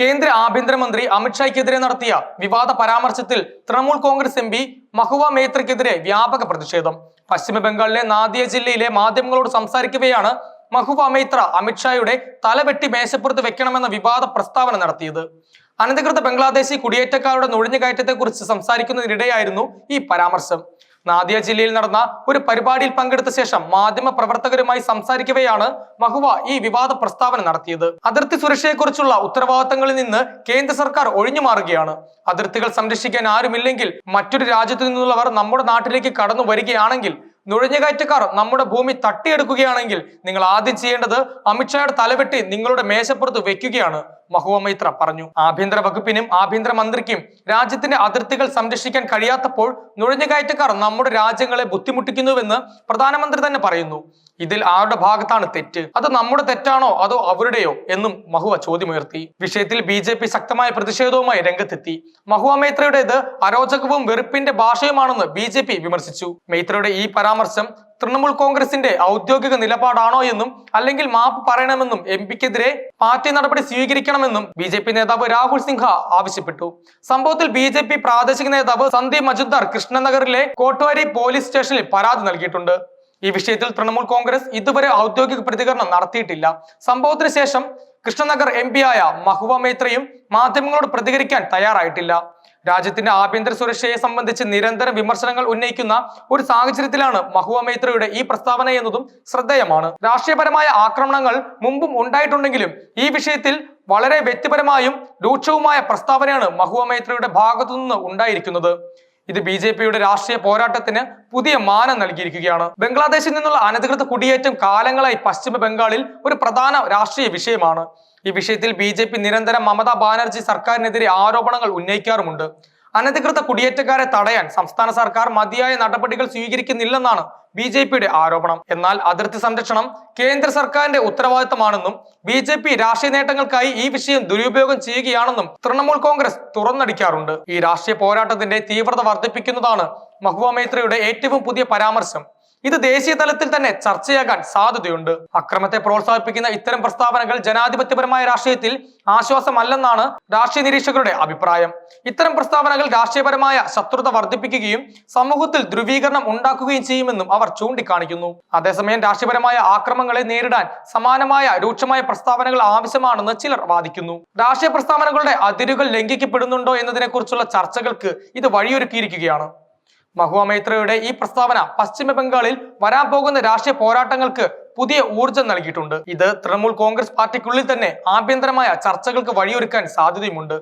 കേന്ദ്ര ആഭ്യന്തരമന്ത്രി അമിത്ഷായ്ക്കെതിരെ നടത്തിയ വിവാദ പരാമർശത്തിൽ തൃണമൂൽ കോൺഗ്രസ് എം പി മഹുവ മേത്രയ്ക്കെതിരെ വ്യാപക പ്രതിഷേധം. പശ്ചിമ ബംഗാളിലെ നാദിയ ജില്ലയിലെ മാധ്യമങ്ങളോട് സംസാരിക്കവെയാണ് മഹുവ മേത്ര അമിത്ഷായുടെ തലവെട്ടി മേശപ്പുറത്ത് വെക്കണമെന്ന വിവാദ പ്രസ്താവന നടത്തിയത്. അനധികൃത ബംഗ്ലാദേശി കുടിയേറ്റക്കാരുടെ നുഴഞ്ഞുകയറ്റത്തെക്കുറിച്ച് സംസാരിക്കുന്നതിനിടെയായിരുന്നു ഈ പരാമർശം. നാദിയ ജില്ലയിൽ നടന്ന ഒരു പരിപാടിയിൽ പങ്കെടുത്ത ശേഷം മാധ്യമ പ്രവർത്തകരുമായി സംസാരിക്കവെയാണ് മഹുവ ഈ വിവാദ പ്രസ്താവന നടത്തിയത്. അതിർത്തി സുരക്ഷയെക്കുറിച്ചുള്ള ഉത്തരവാദിത്തങ്ങളിൽ നിന്ന് കേന്ദ്ര സർക്കാർ ഒഴിഞ്ഞു മാറുകയാണ്. അതിർത്തികൾ സംരക്ഷിക്കാൻ ആരുമില്ലെങ്കിൽ മറ്റൊരു രാജ്യത്തു നിന്നുള്ളവർ നമ്മുടെ നാട്ടിലേക്ക് കടന്നു വരികയാണെങ്കിൽ നുഴഞ്ഞുകയറ്റക്കാർ നമ്മുടെ ഭൂമി തട്ടിയെടുക്കുകയാണെങ്കിൽ നിങ്ങൾ ആദ്യം ചെയ്യേണ്ടത് അമിത്ഷായുടെ തലവെട്ടി നിങ്ങളുടെ മേശപ്പുറത്ത് വെക്കുകയാണ്. മഹുവ മൈത്ര പറഞ്ഞു. ആഭ്യന്തര വകുപ്പിനും ആഭ്യന്തര മന്ത്രിക്കും രാജ്യത്തിന്റെ അതിർത്തികൾ സംരക്ഷിക്കാൻ കഴിയാത്തപ്പോൾ നുഴഞ്ഞുകയറ്റക്കാർ നമ്മുടെ രാജ്യങ്ങളെ ബുദ്ധിമുട്ടിക്കുന്നുവെന്ന് പ്രധാനമന്ത്രി തന്നെ പറയുന്നു. ഇതിൽ ആരുടെ ഭാഗത്താണ് തെറ്റ്? അത് നമ്മുടെ തെറ്റാണോ? അതോ അവരുടെയോ? എന്നും മഹുവ ചോദ്യമുയർത്തി. വിഷയത്തിൽ ബി ജെ പി ശക്തമായ പ്രതിഷേധവുമായി രംഗത്തെത്തി. മഹുവ മൈത്രയുടേത് അരോചകവും വെറുപ്പിന്റെ ഭാഷയുമാണെന്ന് ബി ജെ പി വിമർശിച്ചു. മൈത്രയുടെ ഈ പരാമർശം തൃണമൂൽ കോൺഗ്രസിന്റെ ഔദ്യോഗിക നിലപാടാണോ എന്നും അല്ലെങ്കിൽ മാപ്പ് പറയണമെന്നും എം പിക്കെതിരെ പാർട്ടി നടപടി സ്വീകരിക്കണമെന്നും ബി ജെ പി നേതാവ് രാഹുൽ സിൻഹ ആവശ്യപ്പെട്ടു. സംഭവത്തിൽ ബി ജെ പി പ്രാദേശിക നേതാവ് സന്ദീപ് മജുദ്ദാർ കൃഷ്ണനഗറിലെ കോട്ട്വാരി പോലീസ് സ്റ്റേഷനിൽ പരാതി നൽകിയിട്ടുണ്ട്. ഈ വിഷയത്തിൽ തൃണമൂൽ കോൺഗ്രസ് ഇതുവരെ ഔദ്യോഗിക പ്രതികരണം നടത്തിയിട്ടില്ല. സംഭവത്തിന് ശേഷം കൃഷ്ണനഗർ എം ആയ മഹുവ മൈത്രയും മാധ്യമങ്ങളോട് പ്രതികരിക്കാൻ തയ്യാറായിട്ടില്ല. രാജ്യത്തിന്റെ ആഭ്യന്തര സുരക്ഷയെ സംബന്ധിച്ച് നിരന്തരം വിമർശനങ്ങൾ ഉന്നയിക്കുന്ന ഒരു സാഹചര്യത്തിലാണ് മഹുവ മൈത്രയുടെ ഈ പ്രസ്താവന എന്നതും ശ്രദ്ധേയമാണ്. രാഷ്ട്രീയപരമായ ആക്രമണങ്ങൾ മുമ്പും ഉണ്ടായിട്ടുണ്ടെങ്കിലും ഈ വിഷയത്തിൽ വളരെ വ്യക്തിപരമായും രൂക്ഷവുമായ പ്രസ്താവനയാണ് മഹുവ മൈത്രയുടെ ഭാഗത്തുനിന്ന് ഉണ്ടായിരിക്കുന്നത്. ഇത് ബി ജെ പിയുടെ രാഷ്ട്രീയ പോരാട്ടത്തിന് പുതിയ മാനം നൽകിയിരിക്കുകയാണ്. ബംഗ്ലാദേശിൽ നിന്നുള്ള അനധികൃത കുടിയേറ്റം കാലങ്ങളായി പശ്ചിമ ബംഗാളിൽ ഒരു പ്രധാന രാഷ്ട്രീയ വിഷയമാണ്. ഈ വിഷയത്തിൽ ബി നിരന്തരം മമതാ ബാനർജി സർക്കാരിനെതിരെ ആരോപണങ്ങൾ ഉന്നയിക്കാറുമുണ്ട്. അനധികൃത കുടിയേറ്റക്കാരെ തടയാൻ സംസ്ഥാന സർക്കാർ മതിയായ നടപടികൾ സ്വീകരിക്കുന്നില്ലെന്നാണ് ബി ജെ പിയുടെ ആരോപണം. എന്നാൽ അതിർത്തി സംരക്ഷണം കേന്ദ്ര സർക്കാരിന്റെ ഉത്തരവാദിത്തമാണെന്നും ബി ജെ പി രാഷ്ട്രീയ നേട്ടങ്ങൾക്കായി ഈ വിഷയം ദുരുപയോഗം ചെയ്യുകയാണെന്നും തൃണമൂൽ കോൺഗ്രസ് തുറന്നടിക്കാറുണ്ട്. ഈ രാഷ്ട്രീയ പോരാട്ടത്തിന്റെ തീവ്രത വർദ്ധിപ്പിക്കുന്നതാണ് മഹുവ മൈത്രയുടെ ഏറ്റവും പുതിയ പരാമർശം. ഇത് ദേശീയ തലത്തിൽ തന്നെ ചർച്ചയാകാൻ സാധ്യതയുണ്ട്. അക്രമത്തെ പ്രോത്സാഹിപ്പിക്കുന്ന ഇത്തരം പ്രസ്താവനകൾ ജനാധിപത്യപരമായ രാഷ്ട്രീയത്തിൽ ആശ്വാസമല്ലെന്നാണ് രാഷ്ട്രീയ നിരീക്ഷകരുടെ അഭിപ്രായം. ഇത്തരം പ്രസ്താവനകൾ രാഷ്ട്രീയപരമായ ശത്രുത വർദ്ധിപ്പിക്കുകയും സമൂഹത്തിൽ ധ്രുവീകരണം ഉണ്ടാക്കുകയും ചെയ്യുമെന്നും അവർ ചൂണ്ടിക്കാണിക്കുന്നു. അതേസമയം രാഷ്ട്രീയപരമായ ആക്രമങ്ങളെ നേരിടാൻ സമാനമായ രൂക്ഷമായ പ്രസ്താവനകൾ ആവശ്യമാണെന്ന് ചിലർ വാദിക്കുന്നു. രാഷ്ട്രീയ പ്രസ്താവനകളുടെ അതിരുകൾ ലംഘിക്കപ്പെടുന്നുണ്ടോ എന്നതിനെക്കുറിച്ചുള്ള ചർച്ചകൾക്ക് ഇത് വഴിയൊരുക്കിയിരിക്കുകയാണ്. മഹുവ മൈത്രയുടെ ഈ പ്രസ്താവന പശ്ചിമ ബംഗാളിൽ വരാൻ പോകുന്ന രാഷ്ട്രീയ പോരാട്ടങ്ങൾക്ക് പുതിയ ഊർജം നൽകിയിട്ടുണ്ട്. ഇത് തൃണമൂൽ കോൺഗ്രസ് പാർട്ടിക്കുള്ളിൽ തന്നെ ആഭ്യന്തരമായ ചർച്ചകൾക്ക് വഴിയൊരുക്കാൻ സാധ്യതയുമുണ്ട്.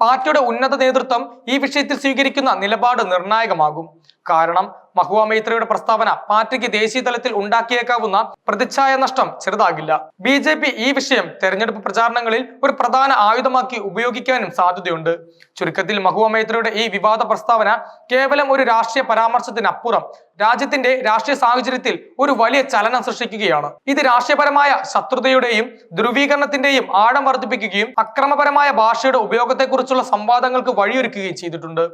പാർട്ടിയുടെ ഉന്നത നേതൃത്വം ഈ വിഷയത്തിൽ സ്വീകരിക്കുന്ന നിലപാട് നിർണായകമാകും. കാരണം മഹുവ മൈത്രയുടെ പ്രസ്താവന പാർട്ടിക്ക് ദേശീയ തലത്തിൽ ഉണ്ടാക്കിയേക്കാവുന്ന പ്രതിച്ഛായ നഷ്ടം ചെറുതാകില്ല. ബി ജെ പി ഈ വിഷയം തെരഞ്ഞെടുപ്പ് പ്രചാരണങ്ങളിൽ ഒരു പ്രധാന ആയുധമാക്കി ഉപയോഗിക്കാനും സാധ്യതയുണ്ട്. ചുരുക്കത്തിൽ മഹുവ മൈത്രയുടെ ഈ വിവാദ പ്രസ്താവന കേവലം ഒരു രാഷ്ട്രീയ പരാമർശത്തിനപ്പുറം രാജ്യത്തിന്റെ രാഷ്ട്രീയ സാഹചര്യത്തിൽ ഒരു വലിയ ചലനം സൃഷ്ടിക്കുകയാണ്. ഇത് രാഷ്ട്രീയപരമായ ശത്രുതയുടെയും ധ്രുവീകരണത്തിന്റെയും ആഴം വർദ്ധിപ്പിക്കുകയും അക്രമപരമായ ഭാഷയുടെ ഉപയോഗത്തെക്കുറിച്ചുള്ള സംവാദങ്ങൾക്ക് വഴിയൊരുക്കുകയും ചെയ്തിട്ടുണ്ട്.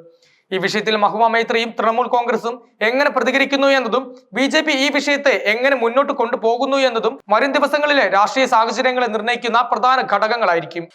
ഈ വിഷയത്തിൽ മഹുവ മൈത്രിയും തൃണമൂൽ കോൺഗ്രസും എങ്ങനെ പ്രതികരിക്കുന്നു എന്നതും ബി ജെ പി ഈ വിഷയത്തെ എങ്ങനെ മുന്നോട്ട് കൊണ്ടുപോകുന്നു എന്നതും വരും ദിവസങ്ങളിലെ രാഷ്ട്രീയ സാഹചര്യങ്ങളെ നിർണയിക്കുന്ന പ്രധാന ഘടകങ്ങളായിരിക്കും.